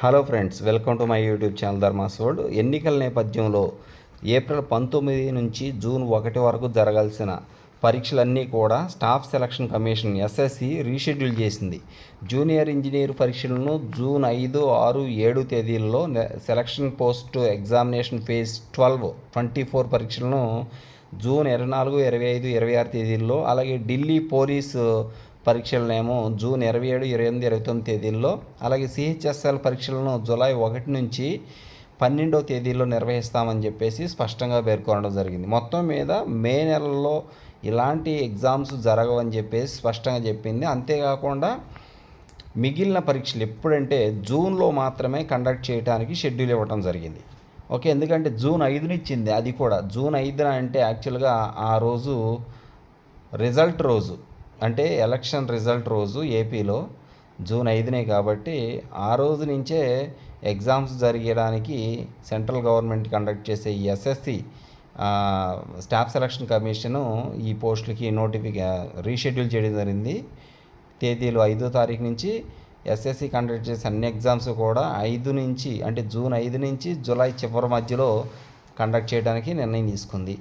Hello friends welcome to my YouTube channel Dharmas world ఎన్నికల నేపథ్యంలో April పంతొమ్మిది నుంచి జూన్ ఒకటి వరకు జరగాల్సిన పరీక్షలన్నీ కూడా staff selection commission SSC reschedule చేసింది. జూనియర్ ఇంజనీర్ పరీక్షలను జూన్ ఐదు ఆరు ఏడు తేదీల్లో selection post examination phase twelve twenty four పరీక్షలను జూన్ ఇరవై నాలుగు ఇరవై ఐదు ఇరవై ఆరు తేదీల్లో అలాగే ఢిల్లీ పోలీసు పరీక్షలనేమో జూన్ ఇరవై ఏడు ఇరవై ఎనిమిది ఇరవై తొమ్మిది తేదీల్లో అలాగే సిహెచ్ఎస్ఎల్ పరీక్షలను జూలై ఒకటి నుంచి పన్నెండవ తేదీల్లో నిర్వహిస్తామని చెప్పేసి స్పష్టంగా పేర్కొనడం జరిగింది. మొత్తం మీద మే నెలలో ఇలాంటి ఎగ్జామ్స్ జరగవని చెప్పేసి స్పష్టంగా చెప్పింది. అంతేకాకుండా మిగిలిన పరీక్షలు ఎప్పుడంటే జూన్లో మాత్రమే కండక్ట్ చేయడానికి షెడ్యూల్ ఇవ్వడం జరిగింది. ఓకే ఎందుకంటే జూన్ ఐదున ఇచ్చింది అది కూడా. జూన్ ఐదున అంటే యాక్చువల్గా ఆ రోజు రిజల్ట్ రోజు. అంటే ఎలక్షన్ రిజల్ట్ రోజు ఏపీలో జూన్ ఐదునే కాబట్టి ఆ రోజు నుంచే ఎగ్జామ్స్ జరిగడానికి సెంట్రల్ గవర్నమెంట్ కండక్ట్ చేసే ఈ ఎస్ఎస్సి స్టాఫ్ సెలక్షన్ కమిషను ఈ పోస్టులకి నోటిఫికే రీషెడ్యూల్ చేయడం జరిగింది. తేదీలు ఐదో తారీఖు నుంచి ఎస్ఎస్సి కండక్ట్ చేసే అన్ని ఎగ్జామ్స్ కూడా ఐదు నుంచి అంటే జూన్ ఐదు నుంచి జూలై చివరి మధ్యలో కండక్ట్ చేయడానికి నిర్ణయం తీసుకుంది.